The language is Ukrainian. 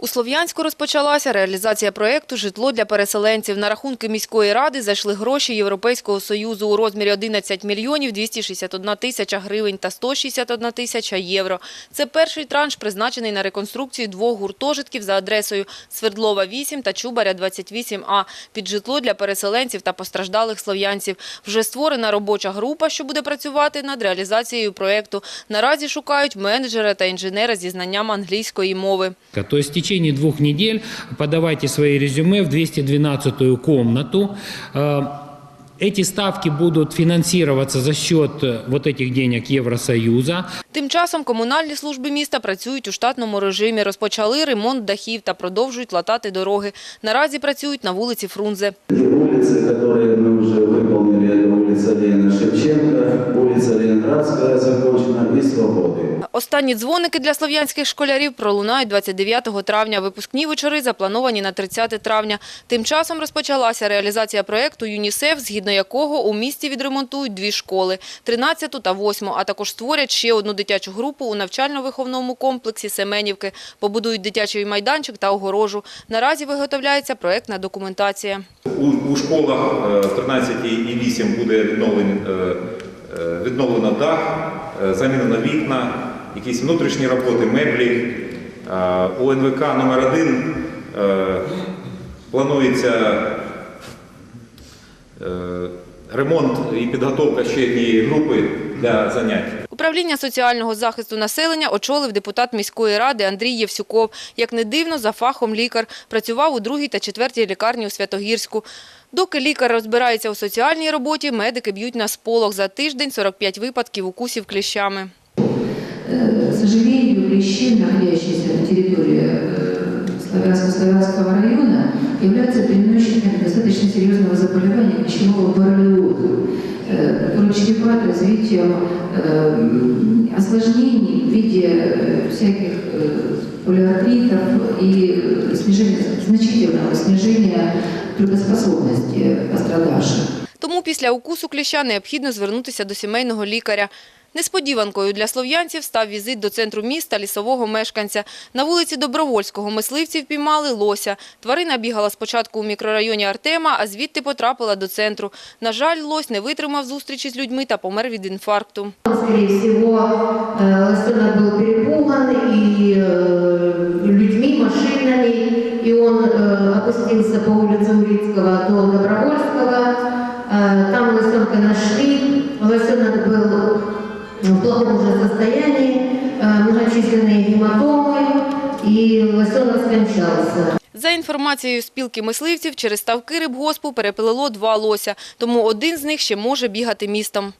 У Слов'янську розпочалася реалізація проєкту «Житло для переселенців». На рахунки міської ради зайшли гроші Європейського Союзу у розмірі 11 мільйонів 261 тисяча гривень та 161 тисяча євро. Це перший транш, призначений на реконструкцію двох гуртожитків за адресою Свердлова 8 та Чубаря 28А під житло для переселенців та постраждалих слов'янців. Вже створена робоча група, що буде працювати над реалізацією проєкту. Наразі шукають менеджера та інженера зі знанням англійської мови То есть в течение двух недель подавайте свои резюме в 212 комнату. Э, Эти ставки будут финансироваться за счет э, вот этих денег Евросоюза. Тим часом комунальні служби міста працюють у штатному режимі. Розпочали ремонт дахів та продовжують латати дороги. Наразі працюють на вулиці Фрунзе. И улицы, которые мы уже выполнили, это улица Ленина Шевченко, улица Ленинградская закончена и Свободы. Останні дзвоники для слов'янських школярів пролунають 29 травня. Випускні вечори заплановані на 30 травня. Тим часом розпочалася реалізація проєкту ЮНІСЕФ, згідно якого у місті відремонтують дві школи – 13 та 8, а також створять ще одну дитячу групу у навчально-виховному комплексі Семенівки, побудують дитячий майданчик та огорожу. Наразі виготовляється проєктна документація. У, у школах е, 13 і 8 буде е, е, відновлено дах, е, замінено вікна, якісь внутрішні роботи, меблі. У НВК номер 1 планується ремонт і підготовка ще однієї групи для занять. Управління соціального захисту населення очолив депутат міської ради Андрій Євсюков. Як не дивно, за фахом лікар. Працював у другій та четвертій лікарні у Святогірську. Доки лікар розбирається у соціальній роботі, медики б'ють на сполох. За тиждень 45 випадків укусів кліщами. Э, К сожалению, клещи, находящиеся на территории э, Славянско-Славянского района, являются переносчиками достаточно серьезного заболевания клещевого боррелиоза, э, который чреват развитием э, осложнений в виде э, всяких э, полиартритов и э, снижения, значительного снижения трудоспособности пострадавших. Тому після укусу кліща необхідно звернутися до сімейного лікаря. Несподіванкою для слов'янців став візит до центру міста лісового мешканця. На вулиці Добровольського мисливці впіймали лося. Тварина бігала спочатку у мікрорайоні Артема, а звідти потрапила до центру. На жаль, лось не витримав зустрічі з людьми та помер від інфаркту. Скорее всего, э, лосенок был перепуган и э, людьми, машинами, и он э, опустился по улице Урицкого до Добровольского. Э, Там лосенка нашли. Лосенок был в плохом уже состоянии, э, многочисленные гематомы, и лосенок скончался. За інформацією спілки мисливців, через ставки рибгоспу перепилило два лося, тому один з них ще може бігати містом.